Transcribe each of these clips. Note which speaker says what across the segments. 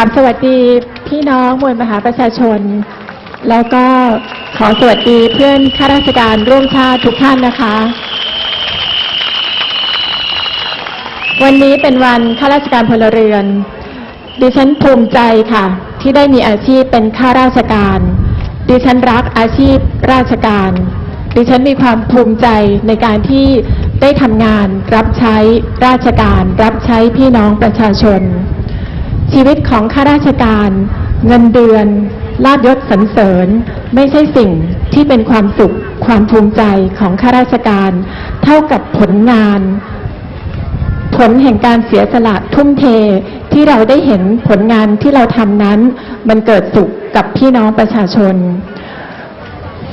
Speaker 1: ค่ะกราบสวัสดีพี่น้องมวลมหาประชาชน แล้วก็ขอสวัสดีเพื่อนข้าราชการร่วมชาติทุกท่านนะคะ วันนี้เป็นวันข้าราชการพลเรือน ดิฉันภูมิใจค่ะ ที่ได้มีอาชีพเป็นข้าราชการ ดิฉันรักอาชีพราชการ ดิฉันมีความภูมิใจในการที่ได้ทำงานรับใช้ราชการ รับใช้พี่น้องประชาชน ชีวิตของข้าราชการ เงินเดือนลาบยศสรรเสริญ ไม่ใช่สิ่งที่เป็นความสุขความภูมิใจของข้าราชการ เท่ากับผลงาน ผลแห่งการเสียสละทุ่มเทที่เราได้เห็นผลงานที่เราทำนั้น มันเกิดสุขกับพี่น้องประชาชน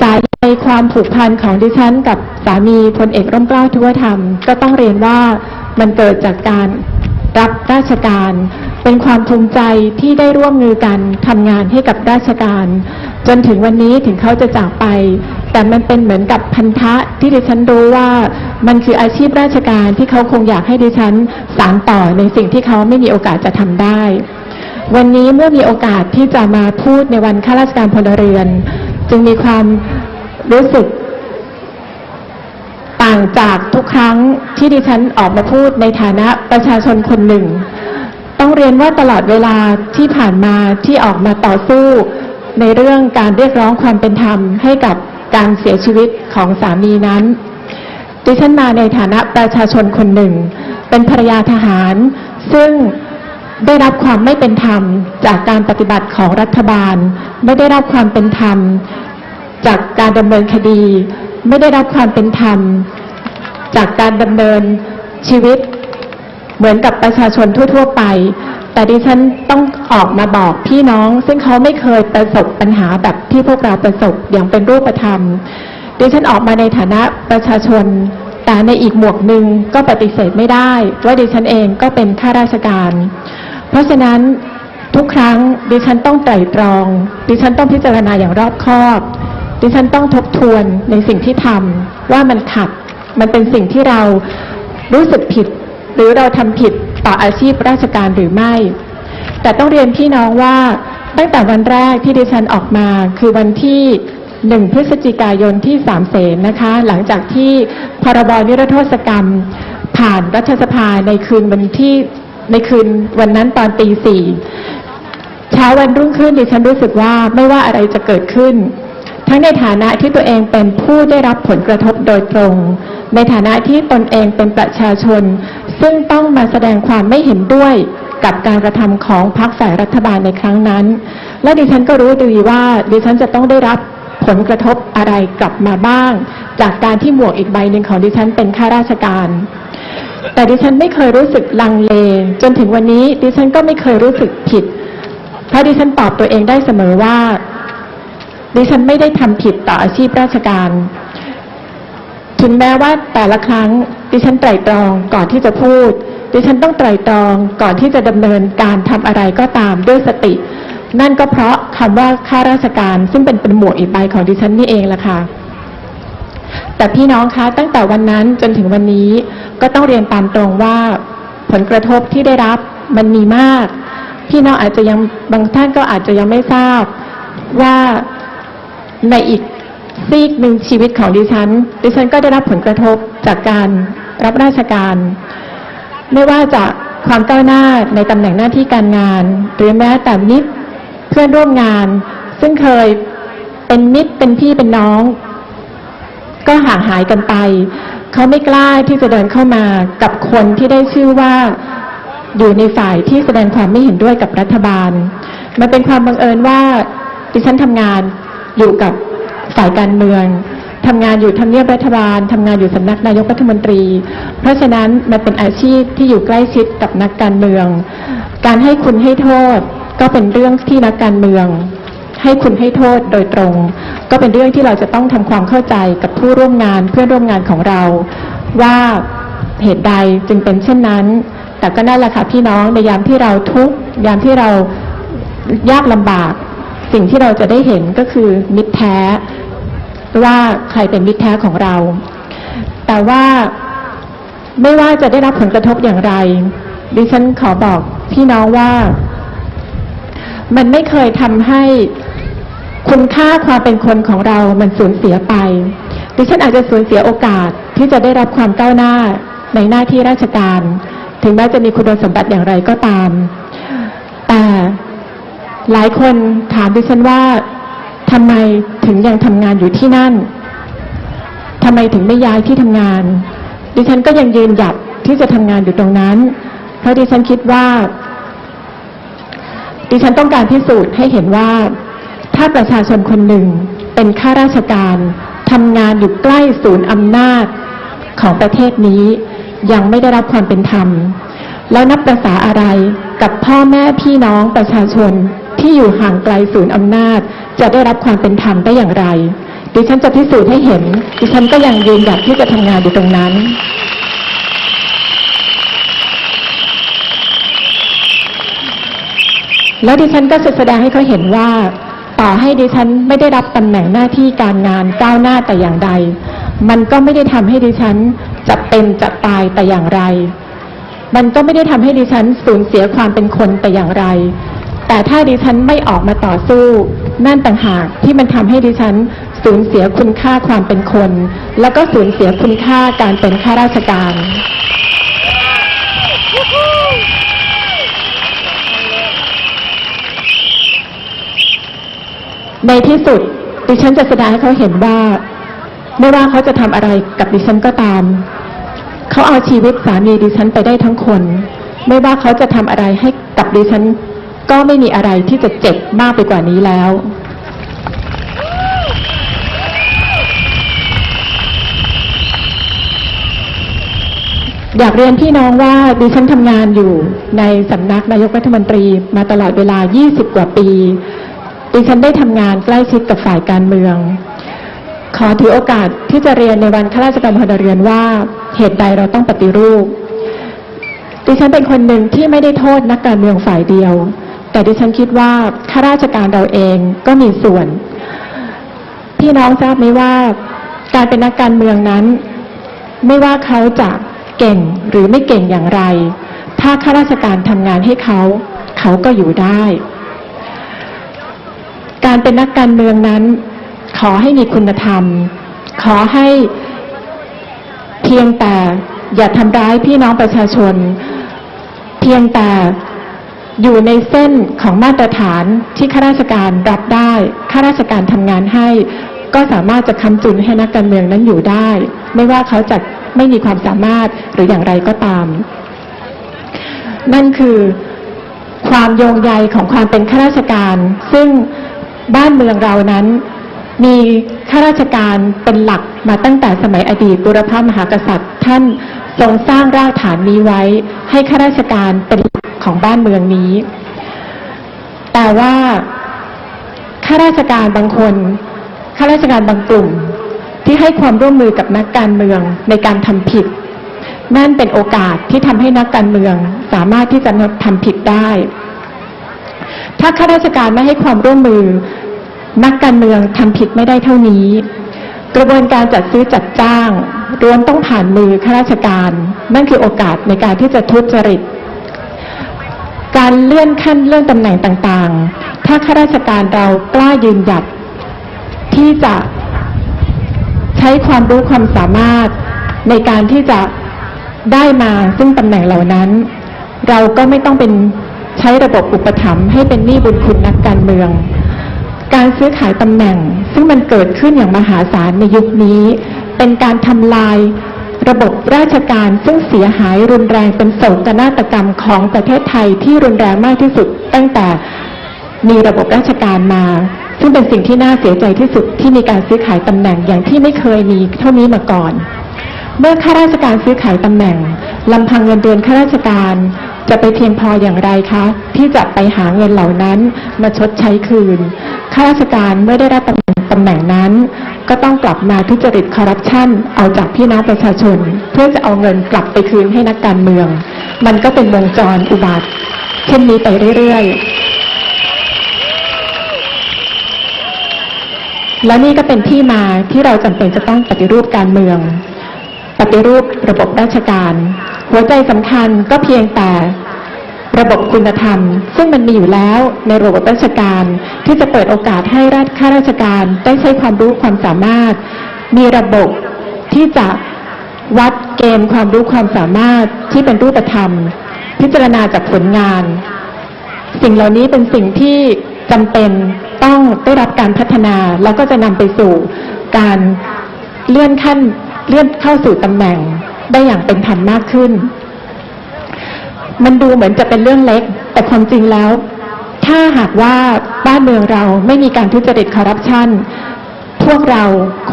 Speaker 1: สายใยความผูกพันของดิฉัน กับสามีพลเอกร่มเกล้าทุวธรรม ก็ต้องเรียนว่ามันเกิดจากการ รับราชการ เป็นความภูมิใจที่ได้ร่วมมือกันทำงานให้กับราชการ จนถึงวันนี้ถึงเขาจะจากไป แต่มันเป็นเหมือนกับพันธะที่ดิฉันรู้ว่ามันคืออาชีพราชการที่เขาคงอยากให้ดิฉันสานต่อในสิ่งที่เขาไม่มีโอกาสจะทำได้ วันนี้เมื่อมีโอกาสที่จะมาพูดในวันข้าราชการพลเรือน จึงมีความรู้สึก ต่างจากทุกครั้งที่ดิฉันออกมาพูดในฐานะประชาชนคนหนึ่ง ต้องเรียนว่าตลอดเวลาที่ผ่านมาที่ออกมาต่อสู้ ในเรื่องการเรียกร้องความเป็นธรรมให้กับการเสียชีวิตของสามีนั้น ดิฉันมาในฐานะประชาชนคนหนึ่ง เป็นภรรยาทหาร ซึ่งได้รับความไม่เป็นธรรมจากการปฏิบัติของรัฐบาล ไม่ได้รับความเป็นธรรมจากการดำเนินคดี ไม่ได้รับความเป็นธรรม จากการดำเนินชีวิตเหมือนกับประชาชนทั่ว ๆ ไป แต่ดิฉันต้องออกมาบอกพี่น้อง ซึ่งเขาไม่เคยประสบปัญหาแบบที่พวกเราประสบอย่างเป็นรูปธรรม ดิฉันออกมาในฐานะประชาชน แต่ในอีกหมวกหนึ่งก็ปฏิเสธไม่ได้ว่าดิฉันเองก็เป็นข้าราชการ เพราะฉะนั้นทุกครั้งดิฉันต้องไตร่ตรอง ดิฉันต้องพิจารณาอย่างรอบคอบ ดิฉันต้องทบทวนในสิ่งที่ทำว่ามันขัด มันเป็นสิ่งที่เรารู้สึกผิด หรือเราทำผิดต่ออาชีพราชการหรือไม่ แต่ต้องเรียนพี่น้องว่าตั้งแต่วันแรกที่ดิฉันออกมาคือวันที่หนึ่งพฤศจิกายนที่สามเสนนะคะ หลังจากที่พรบนิรโทษกรรม ผ่านรัฐสภาในคืนวันที่ในคืนวันนั้นตอนตีสี่เช้าวันรุ่งขึ้นดิฉันรู้สึกว่าไม่ว่าอะไรจะเกิดขึ้น ทั้งในฐานะที่ตัวเองเป็นผู้ได้รับผลกระทบโดยตรง ในฐานะที่ตนเองเป็นประชาชน ซึ่งต้องมาแสดงความไม่เห็นด้วยกับการกระทำของพรรคฝ่ายรัฐบาลในครั้งนั้น และดิฉันก็รู้ดีว่าดิฉันจะต้องได้รับผลกระทบอะไรกลับมาบ้าง จากการที่หมวกอีกใบหนึ่งของดิฉันเป็นข้าราชการ แต่ดิฉันไม่เคยรู้สึกลังเล จนถึงวันนี้ดิฉันก็ไม่เคยรู้สึกผิด เพราะดิฉันตอบตัวเองได้เสมอว่า ดิฉันไม่ได้ทำผิดต่ออาชีพราชการ ถึงแม้ว่าแต่ละครั้ง ดิฉันไตร่ตรองก่อนที่จะพูด ดิฉันต้องไตร่ตรองก่อนที่จะดำเนินการทำอะไรก็ตามด้วยสติ นั่นก็เพราะคำว่าข้าราชการ ซึ่งเป็นเป็นหมวกอีกใบของดิฉันนี่เองล่ะค่ะแต่พี่น้องคะตั้งแต่วันนั้นจนถึงวันนี้ก็ต้องเรียนตามตรงว่าผลกระทบที่ได้รับมันมีมาก พี่น้องอาจจะยังบางท่านก็อาจจะยังไม่ทราบว่า ในอีกซีกหนึ่งชีวิตของดิฉัน ดิฉันก็ได้รับผลกระทบจากการรับราชการ ไม่ว่าจากความก้าวหน้าในตำแหน่งหน้าที่การงาน หรือแม้แต่มิตรเพื่อนร่วมงาน ซึ่งเคยเป็นมิตรเป็นพี่เป็นน้อง ก็ห่างหายกันไป เขาไม่กล้าที่จะเดินเข้ามากับคนที่ได้ชื่อว่าอยู่ในฝ่ายที่แสดงความไม่เห็นด้วยกับรัฐบาล มันเป็นความบังเอิญว่าดิฉันทำงาน อยู่กับฝ่ายการเมืองทำงานอยู่ทำเนียบรัฐบาลทำงานอยู่สำนักนายกรัฐมนตรี เพราะฉะนั้นมันเป็นอาชีพที่อยู่ใกล้ชิดกับนักการเมือง การให้คุณให้โทษ ก็เป็นเรื่องที่นักการเมือง ให้คุณให้โทษโดยตรง ก็เป็นเรื่องที่เราจะต้องทำความเข้าใจกับผู้ร่วมงานเพื่อนร่วมงานของเรา ว่าเหตุใดจึงเป็นเช่นนั้น แต่ก็นั่นแหละค่ะพี่น้องในยามที่เราทุกข์ยามที่เรายากลำบาก สิ่งที่เราจะได้เห็นก็คือมิตรแท้ว่าใครเป็นมิตรแท้ของเรา แต่ว่าไม่ว่าจะได้รับผลกระทบอย่างไร ดิฉันขอบอกพี่น้องว่า มันไม่เคยทำให้คุณค่าความเป็นคนของเรามันสูญเสียไป ดิฉันอาจจะสูญเสียโอกาสที่จะได้รับความก้าวหน้าในหน้าที่ราชการ ถึงแม้จะมีคุณสมบัติอย่างไรก็ตาม หลายคนถามดิฉันว่าทำไมถึงยังทำงานอยู่ที่นั่นทำไมถึงไม่ย้ายที่ทำงาน ดิฉันก็ยังยืนหยัดที่จะทำงานอยู่ตรงนั้น เพราะดิฉันคิดว่า ดิฉันต้องการพิสูจน์ให้เห็นว่า ถ้าประชาชนคนหนึ่งเป็นข้าราชการทำงานอยู่ใกล้ศูนย์อำนาจของประเทศนี้ ยังไม่ได้รับความเป็นธรรม แล้วนับประษาอะไรกับพ่อแม่พี่น้องประชาชน ที่อยู่ห่างไกลศูนย์อำนาจ จะได้รับความเป็นธรรมได้อย่างไร ดิฉันจะพิสูจน์ให้เห็น ดิฉันก็ยังยืนหยัดที่จะทำงานอยู่ตรงนั้น แล้วดิฉันก็จะแสดงให้เขาเห็นว่า ต่อให้ดิฉันไม่ได้รับตำแหน่งหน้าที่การงานก้าวหน้าแต่อย่างใด มันก็ไม่ได้ทำให้ดิฉันจะเป็นจะตายแต่อย่างไรมันก็ไม่ได้ทำให้ดิฉันสูญเสียความเป็นคนแต่อย่างไร แต่ถ้าดิฉันไม่ออกมาต่อสู้ นั่นต่างหากที่มันทำให้ดิฉันสูญเสียคุณค่าความเป็นคน แล้วก็สูญเสียคุณค่าการเป็นข้าราชการในที่สุดดิฉันจะแสดงให้เขาเห็นว่าไม่ว่าเขาจะทำอะไรกับดิฉันก็ตาม เขาเอาชีวิตสามีดิฉันไปได้ทั้งคน ไม่ว่าเขาจะทำอะไรให้กับดิฉัน ก็ไม่มีอะไรที่จะเจ็บมากไปกว่านี้แล้ว อยากเรียนพี่น้องว่าดิฉันทำงานอยู่ในสำนักนายกรัฐมนตรีมาตลอดเวลา 20 กว่าปี ดิฉันได้ทำงานใกล้ชิดกับฝ่ายการเมือง ขอถือโอกาสที่จะเรียนในวันข้าราชการพลเรือนว่าเหตุใดเราต้องปฏิรูปดิฉันเป็นคนหนึ่งที่ไม่ได้โทษนักการเมืองฝ่ายเดียว แต่ดิฉันคิดว่าข้าราชการเราเองก็มีส่วน พี่น้องทราบไหมว่า การเป็นนักการเมืองนั้น ไม่ว่าเขาจะเก่งหรือไม่เก่งอย่างไร ถ้าข้าราชการทำงานให้เขา เขาก็อยู่ได้ การเป็นนักการเมืองนั้น ขอให้มีคุณธรรม ขอให้เพียงแต่อย่าทำร้ายพี่น้องประชาชน เพียงแต่ อยู่ในเส้นของมาตรฐานที่ข้าราชการรับได้ข้าราชการทำงานให้ ก็สามารถจะค้ำจุนให้นักการเมืองนั้นอยู่ได้ ไม่ว่าเขาจะไม่มีความสามารถหรืออย่างไรก็ตาม นั่นคือความโยงใยของความเป็นข้าราชการ ซึ่งบ้านเมืองเรานั้นมีข้าราชการเป็นหลักมาตั้งแต่สมัยอดีตบุรพมหากษัตริย์ ท่านทรงสร้างรากฐานนี้ไว้ ให้ข้าราชการเป็น ของบ้านเมืองนี้ แต่ว่าข้าราชการบางคนข้าราชการบางกลุ่ม ที่ให้ความร่วมมือกับนักการเมืองในการทำผิด นั่นเป็นโอกาสที่ทำให้นักการเมืองสามารถที่จะทำผิดได้ ถ้าข้าราชการไม่ให้ความร่วมมือ นักการเมืองทำผิดไม่ได้เท่านี้ กระบวนการจัดซื้อจัดจ้างล้วนต้องผ่านมือข้าราชการ นั่นคือโอกาสในการที่จะทุจริต การเลื่อนขั้นเลื่อนตำแหน่งต่างๆ ถ้าข้าราชการเรากล้ายืนหยัด ที่จะใช้ความรู้ความสามารถในการที่จะได้มาซึ่งตำแหน่งเหล่านั้น เราก็ไม่ต้องเป็นใช้ระบบอุปถัมภ์ให้เป็นหนี้บุญคุณนักการเมือง การซื้อขายตำแหน่ง ซึ่งมันเกิดขึ้นอย่างมหาศาลในยุคนี้ เป็นการทำลาย ระบบราชการซึ่งเสียหายรุนแรงเป็นโศกนาฏกรรมของประเทศไทยที่รุนแรงมากที่สุด ตั้งแต่มีระบบราชการมา ซึ่งเป็นสิ่งที่น่าเสียใจที่สุดที่มีการซื้อขายตำแหน่งอย่างที่ไม่เคยมีเท่านี้มาก่อน เมื่อข้าราชการซื้อขายตำแหน่งลำพังเงินเดือนข้าราชการจะไปเพียงพออย่างไรคะ ที่จะไปหาเงินเหล่านั้นมาชดใช้คืนข้าราชการเมื่อได้รับตำแหน่งตำแหน่งนั้น ก็ต้องกลับมาทุจริตคอร์รัปชันเอาจากพี่น้องประชาชน เพื่อจะเอาเงินกลับไปคืนให้นักการเมือง มันก็เป็นวงจรอุบาทเช่นนี้ไปเรื่อยๆ และนี่ก็เป็นที่มาที่เราจำเป็นจะต้องปฏิรูปการเมือง ปฏิรูประบบราชการ หัวใจสำคัญก็เพียงแต่ ระบบคุณธรรม ซึ่งมันมีอยู่แล้วในระบบราชการ ที่จะเปิดโอกาสให้ราชข้าราชการได้ใช้ความรู้ความสามารถ มีระบบที่จะวัดเกณฑ์ความรู้ความสามารถที่เป็นรูปธรรม พิจารณาจากผลงาน สิ่งเหล่านี้เป็นสิ่งที่จำเป็นต้องได้รับการพัฒนาแล้วก็จะนำไปสู่การเลื่อนขั้นเลื่อนเข้าสู่ตำแหน่งได้อย่างเป็นธรรมมากขึ้น มันดูเหมือนจะเป็นเรื่องเล็ก แต่ความจริงแล้ว ถ้าหากว่าบ้านเมืองเราไม่มีการทุจริตคอร์รัปชันพวกเรา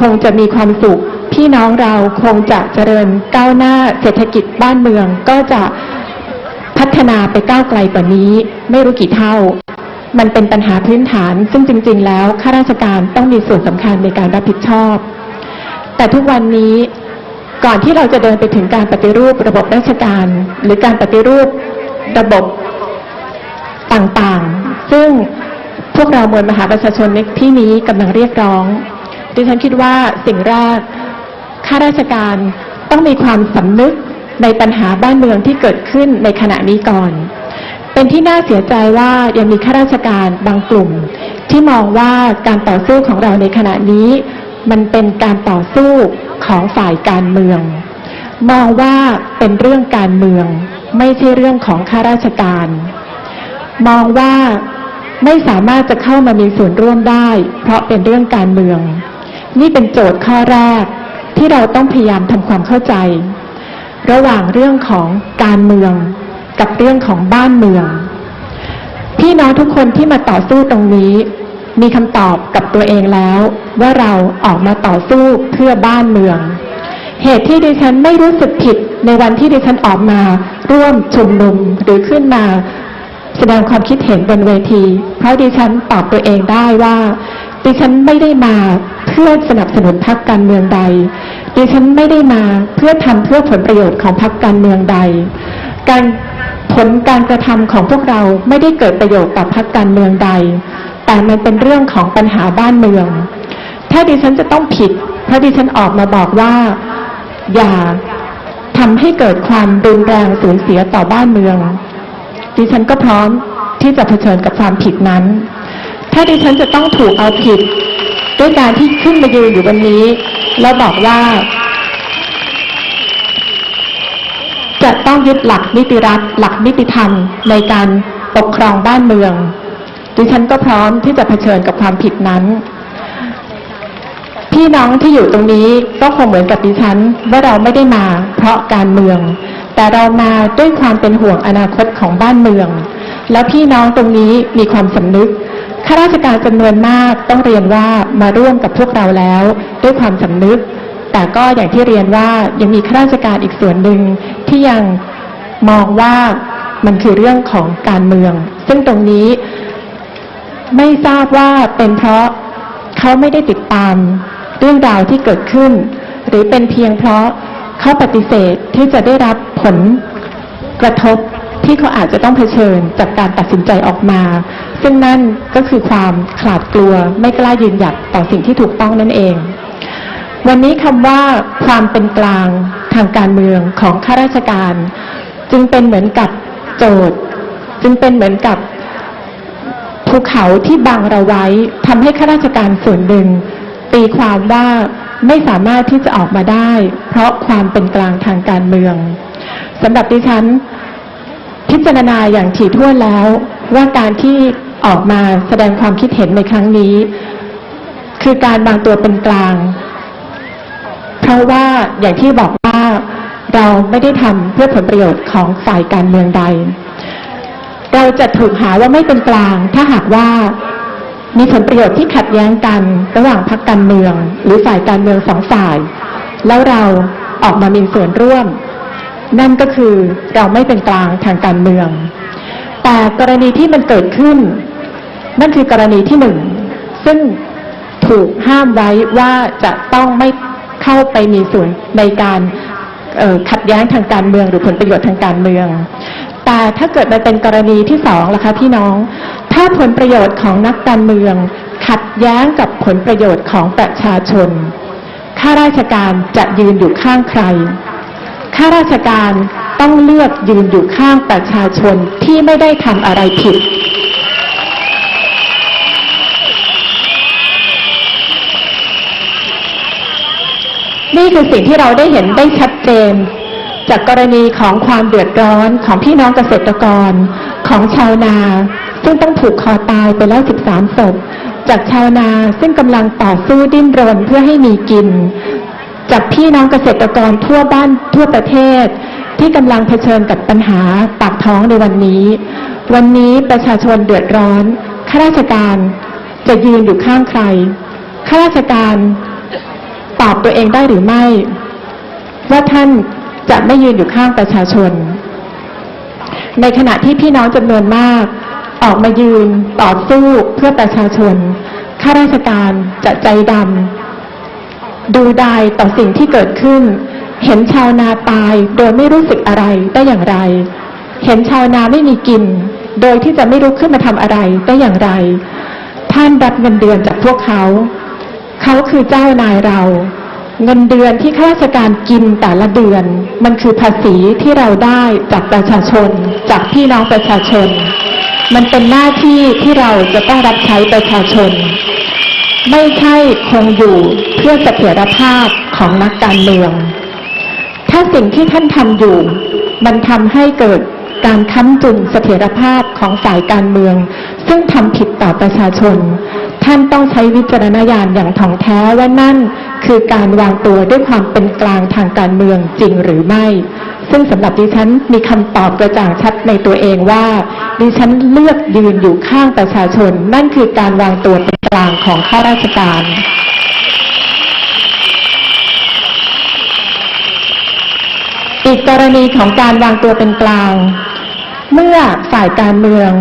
Speaker 1: คงจะมีความสุข พี่น้องเราคงจะเจริญก้าวหน้าเศรษฐกิจบ้านเมืองก็จะพัฒนาไปก้าวไกลกว่านี้ ไม่รู้กี่เท่า มันเป็นปัญหาพื้นฐาน ซึ่งจริง ๆ แล้วข้าราชการต้องมีส่วนสำคัญในการรับผิดชอบ แต่ทุกวันนี้ ก่อนที่เราจะเดินไปถึงการปฏิรูประบบราชการ หรือการปฏิรูประบบต่างๆ ซึ่งพวกเรามวลมหาประชาชนในที่นี้กำลังเรียกร้อง ดิฉันคิดว่าสิ่งแรกข้าราชการต้องมีความสำนึกในปัญหาบ้านเมืองที่เกิดขึ้นในขณะนี้ก่อน เป็นที่น่าเสียใจว่ายังมีข้าราชการบางกลุ่ม ที่มองว่าการต่อสู้ของเราในขณะนี้ มันเป็นการต่อสู้ของฝ่ายการเมือง มองว่าเป็นเรื่องการเมือง ไม่ใช่เรื่องของข้าราชการ มองว่าไม่สามารถจะเข้ามามีส่วนร่วมได้ เพราะเป็นเรื่องการเมือง นี่เป็นโจทย์ข้อแรกที่เราต้องพยายามทำความเข้าใจ ระหว่างเรื่องของการเมืองกับเรื่องของบ้านเมือง พี่น้องทุกคนที่มาต่อสู้ตรงนี้ มีคำตอบกับตัวเองแล้วว่าเราออกมาต่อสู้เพื่อบ้านเมือง เหตุที่ดิฉันไม่รู้สึกผิดในวันที่ดิฉันออกมาร่วมชุมนุมหรือขึ้นมา แสดงความคิดเห็นบนเวที เพราะดิฉันตอบตัวเองได้ว่าดิฉันไม่ได้มาเพื่อสนับสนุนพรรคการเมืองใด ดิฉันไม่ได้มาเพื่อทำเพื่อผลประโยชน์ของพรรคการเมืองใด การผลการกระทำของพวกเราไม่ได้เกิดประโยชน์ต่อพรรคการเมืองใด แต่มันเป็นเรื่องของปัญหาบ้านเมือง ถ้าดิฉันจะต้องผิด เพราะดิฉันออกมาบอกว่า อย่าทำให้เกิดความรุนแรงสูญเสียต่อบ้านเมือง ดิฉันก็พร้อมที่จะเผชิญกับความผิดนั้น ถ้าดิฉันจะต้องถูกเอาผิด ด้วยการที่ขึ้นมายืนอยู่วันนี้ แล้วบอกว่า จะต้องยึดหลักนิติรัฐหลักนิติธรรมในการปกครองบ้านเมือง ดิฉันก็พร้อมที่จะเผชิญกับความผิดนั้น พี่น้องที่อยู่ตรงนี้ก็คงเหมือนกับดิฉันว่าเราไม่ได้มา เพราะการเมือง แต่เรามาด้วยความเป็นห่วงอนาคตของบ้านเมือง แล้วพี่น้องตรงนี้มีความสำนึกข้าราชการจำนวนมากต้องเรียนว่ามาร่วมกับพวกเราแล้ว ด้วยความสำนึก แต่ก็อย่างที่เรียนว่ายังมีข้าราชการอีกส่วนหนึ่งที่ยังมองว่ามันคือเรื่องของการเมือง ซึ่งตรงนี้ ไม่ทราบว่าเป็นเพราะเขาไม่ได้ติดตาม เรื่องราวที่เกิดขึ้น หรือเป็นเพียงเพราะเขาปฏิเสธที่จะได้รับผลกระทบที่เขาอาจจะต้องเผชิญจากการตัดสินใจออกมา ซึ่งนั่นก็คือความขลาดกลัวไม่กล้ายืนหยัดต่อสิ่งที่ถูกต้องนั่นเอง วันนี้คำว่าความเป็นกลางทางการเมืองของข้าราชการ จึงเป็นเหมือนกับโจทย์ จึงเป็นเหมือนกับ ภูเขาที่บังเราไว้ทำให้ข้าราชการส่วนหนึ่ง ตีความว่าไม่สามารถที่จะออกมาได้ เพราะความเป็นกลางทางการเมืองสำหรับดิฉัน พิจารณาอย่างถี่ถ้วนแล้ว ว่าการที่ออกมาแสดงความคิดเห็นในครั้งนี้ คือการวางตัวเป็นกลาง เพราะว่าอย่างที่บอกว่าเราไม่ได้ทำเพื่อผลประโยชน์ของฝ่ายการเมืองใด เราจะถูกหาว่าไม่เป็นกลาง ถ้าหากว่ามีผลประโยชน์ที่ขัดแย้งกัน ระหว่างพรรคการเมือง หรือฝ่ายการเมืองสองฝ่าย แล้วเราออกมามีส่วนร่วม นั่นก็คือเราไม่เป็นกลางทางการเมือง แต่กรณีที่มันเกิดขึ้น นั่นคือกรณีที่หนึ่งซึ่งถูกห้ามไว้ว่าจะต้องไม่เข้าไปมีส่วนในการขัดแย้งทางการเมือง หรือผลประโยชน์ทางการเมือง แต่ถ้าเกิดมันเป็นกรณีที่สองล่ะคะพี่น้อง ถ้าผลประโยชน์ของนักการเมือง ขัดแย้งกับผลประโยชน์ของประชาชน ข้าราชการจะยืนอยู่ข้างใคร ข้าราชการต้องเลือกยืนอยู่ข้างประชาชนที่ไม่ได้ทำอะไรผิด นี่คือสิ่งที่เราได้เห็นได้ชัดเจน จากกรณีของความเดือดร้อนของพี่น้องเกษตรกรของชาวนา ซึ่งต้องผูกคอตายไปแล้ว 13 ศพ จากชาวนาซึ่งกำลังต่อสู้ดิ้นรนเพื่อให้มีกิน จากพี่น้องเกษตรกรทั่วบ้านทั่วประเทศ ที่กำลังเผชิญกับปัญหาปากท้องในวันนี้ วันนี้ประชาชนเดือดร้อนข้าราชการจะยืนอยู่ข้างใครข้าราชการตอบตัวเองได้หรือไม่ ว่าท่าน จะไม่ยืนอยู่ข้างประชาชน ในขณะที่พี่น้องจำนวนมาก ออกมายืนต่อสู้เพื่อประชาชน ข้าราชการจะใจดำดูดายต่อสิ่งที่เกิดขึ้น เห็นชาวนาตายโดยไม่รู้สึกอะไรได้อย่างไร เห็นชาวนาไม่มีกิน โดยที่จะไม่ลุกขึ้นมาทำอะไรได้อย่างไร ท่านรับเงินเดือนจากพวกเขา เขาคือเจ้านายเรา เงินเดือนที่ข้าราชการกินแต่ละเดือน มันคือภาษีที่เราได้จากประชาชน จากพี่น้องประชาชน มันเป็นหน้าที่ที่เราจะต้องรับใช้ประชาชน ไม่ใช่คงอยู่เพื่อเสถียรภาพของนักการเมือง ถ้าสิ่งที่ท่านทำอยู่ มันทำให้เกิดการค้ำจุนเสถียรภาพของฝ่ายการเมือง ซึ่งทำผิดต่อประชาชน ท่านต้องใช้วิจารณญาณอย่างถ่องแท้ว่านั่น คือการวางตัวด้วยความเป็นกลางทางการเมืองจริงหรือไม่ ซึ่งสำหรับดิฉันมีคำตอบกระจ่างชัดในตัวเองว่า ดิฉันเลือกยืนอยู่ข้างประชาชน นั่นคือการวางตัวเป็นกลางของข้าราชการอีกกรณีของการวางตัวเป็นกลาง เมื่อฝ่ายการเมือง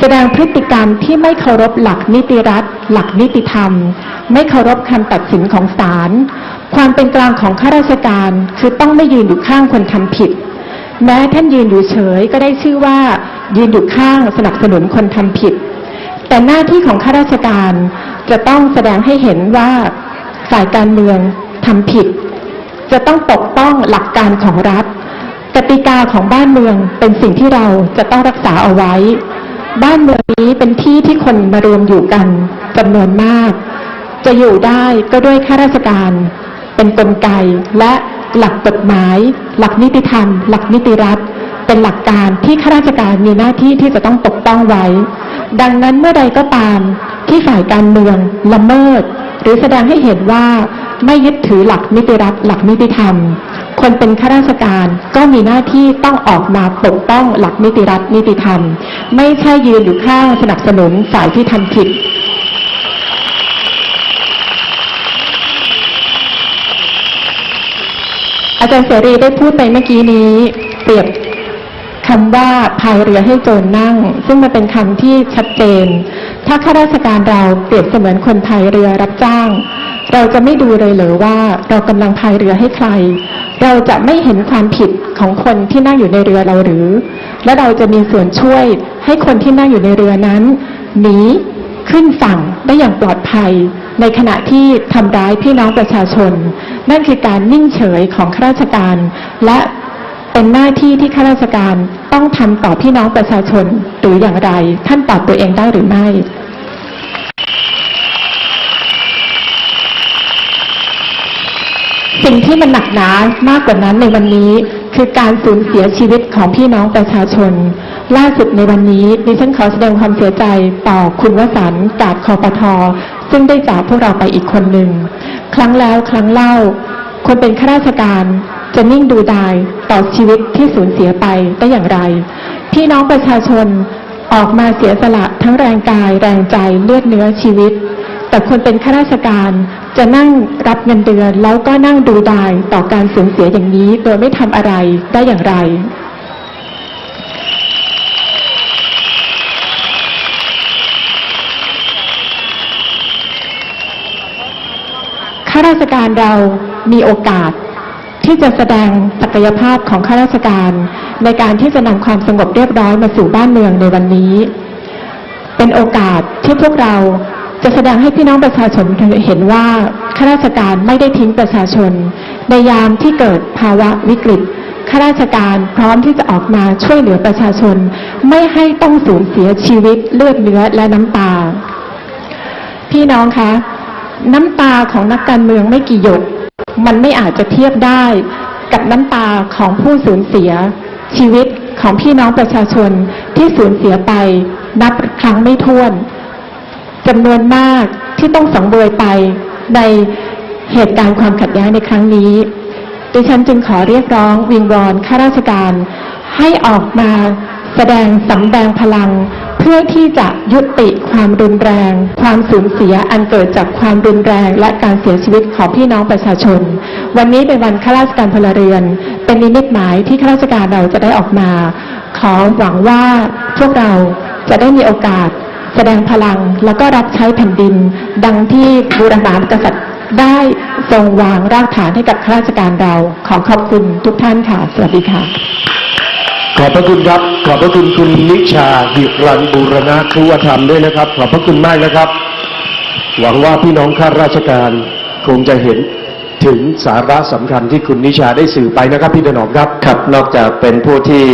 Speaker 1: แสดงพฤติกรรมที่ไม่เคารพหลักนิติรัฐ หลักนิติธรรม ไม่เคารพคำตัดสินของศาลความเป็นกลางของข้าราชการคือต้องไม่ยืนอยู่ข้างคนทำผิด แม้ท่านยืนอยู่เฉยก็ได้ชื่อว่ายืนอยู่ข้างสนับสนุนคนทำผิด แต่หน้าที่ของข้าราชการจะต้องแสดงให้เห็นว่าฝ่ายการเมืองทำผิด จะต้องปกป้องหลักการของรัฐกติกาของบ้านเมืองเป็นสิ่งที่เราจะต้องรักษาเอาไว้ บ้านเมืองนี้เป็นที่ที่คนมารวมอยู่กันจำนวนมาก จะอยู่ได้ก็ด้วยข้าราชการ เป็นกลไกและหลักกฎหมาย หลักนิติธรรม หลักนิติรัฐ เป็นหลักการที่ข้าราชการมีหน้าที่ที่จะต้องปกป้องไว้ ดังนั้นเมื่อใดก็ตามที่ฝ่ายการเมืองละเมิด หรือแสดงให้เห็นว่าไม่ยึดถือหลักนิติรัฐ หลักนิติธรรม คนเป็นข้าราชการก็มีหน้าที่ต้องออกมาปกป้องหลักนิติรัฐนิติธรรม ไม่ใช่ยืนอยู่ข้างสนับสนุนฝ่ายที่ทำผิดอาจารย์เสรีได้พูดไปเมื่อกี้นี้ เปรียบคำว่าพายเรือให้โจรนั่ง ซึ่งมันเป็นคำที่ชัดเจน ถ้าข้าราชการเราเปรียบเสมือนคนพายเรือรับจ้าง เราจะไม่ดูเลยเหรือว่าเรากำลังพายเรือให้ใคร เราจะไม่เห็นความผิดของคนที่นั่งอยู่ในเรือเราหรือ และเราจะมีส่วนช่วยให้คนที่นั่งอยู่ในเรือนั้นหนีขึ้นฝั่งได้อย่างปลอดภัย ในขณะที่ทำร้ายพี่น้องประชาชน นั่นคือการนิ่งเฉยของข้าราชการ และเป็นหน้าที่ที่ข้าราชการต้องทำต่อพี่น้องประชาชนหรืออย่างไร ท่านตอบตัวเองได้หรือไม่ สิ่งที่มันหนักหนามากกว่านั้นในวันนี้ คือการสูญเสียชีวิตของพี่น้องประชาชน ล่าสุดในวันนี้ดิฉันขอแสดงความเสียใจต่อคุณวสันต์กาดคอปทอซึ่งได้จากพวกเราไปอีกคนหนึ่ง ครั้งแล้วครั้งเล่า คนเป็นข้าราชการจะนิ่งดูดายต่อชีวิตที่สูญเสียไปได้อย่างไร พี่น้องประชาชนออกมาเสียสละทั้งแรงกายแรงใจเลือดเนื้อชีวิต แต่คนเป็นข้าราชการ จะนั่งรับเงินเดือน แล้วก็นั่งดูดายต่อการสูญเสียอย่างนี้ โดยไม่ทำอะไรได้อย่างไร ข้าราชการเรามีโอกาสที่จะแสดงศักยภาพของข้าราชการ ในการที่จะนำความสงบเรียบร้อยมาสู่บ้านเมืองในวันนี้ เป็นโอกาสที่พวกเรา จะแสดงให้พี่น้องประชาชนเห็นว่าข้าราชการไม่ได้ทิ้งประชาชน ในยามที่เกิดภาวะวิกฤตข้าราชการพร้อมที่จะออกมาช่วยเหลือประชาชน ไม่ให้ต้องสูญเสียชีวิตเลือดเนื้อและน้ำตา พี่น้องคะ น้ำตาของนักการเมืองไม่กี่หยด มันไม่อาจจะเทียบได้กับน้ำตาของผู้สูญเสีย ชีวิตของพี่น้องประชาชนที่สูญเสียไปนับครั้งไม่ถ้วน จำนวนมากที่ต้องสังเวยไปในเหตุการณ์ความขัดแย้งในครั้งนี้ ดิฉันจึงขอเรียกร้องวิงวอนข้าราชการให้ออกมาแสดงสำแดงพลัง เพื่อที่จะยุติความรุนแรง ความสูญเสียอันเกิดจากความรุนแรง และการเสียชีวิตของพี่น้องประชาชน วันนี้เป็นวันข้าราชการพลเรือน เป็นนิมิตหมายที่ข้าราชการเราจะได้ออกมา ขอหวังว่าพวกเราจะได้มีโอกาส แสดงพลังแล้วก็รับใช้แผ่นดิน ดังที่บูรพามกษัตริย์ได้ทรงวางรากฐานให้กับข้าราชการเรา ขอขอบคุณทุกท่านค่ะ สวัสดีค่ะ
Speaker 2: ขอบพระคุณครับ ขอบพระคุณคุณนิชาหิรันบูรณะครุวธรรมด้วยนะครับ ขอบพระคุณมากนะครับ หวังว่าพี่น้องข้าราชการคงจะเห็นถึงสาระสำคัญที่คุณนิชาได้สื่อไปนะครับพี่ถนอมครับ
Speaker 3: ครับ นอกจากเป็นผู้ที่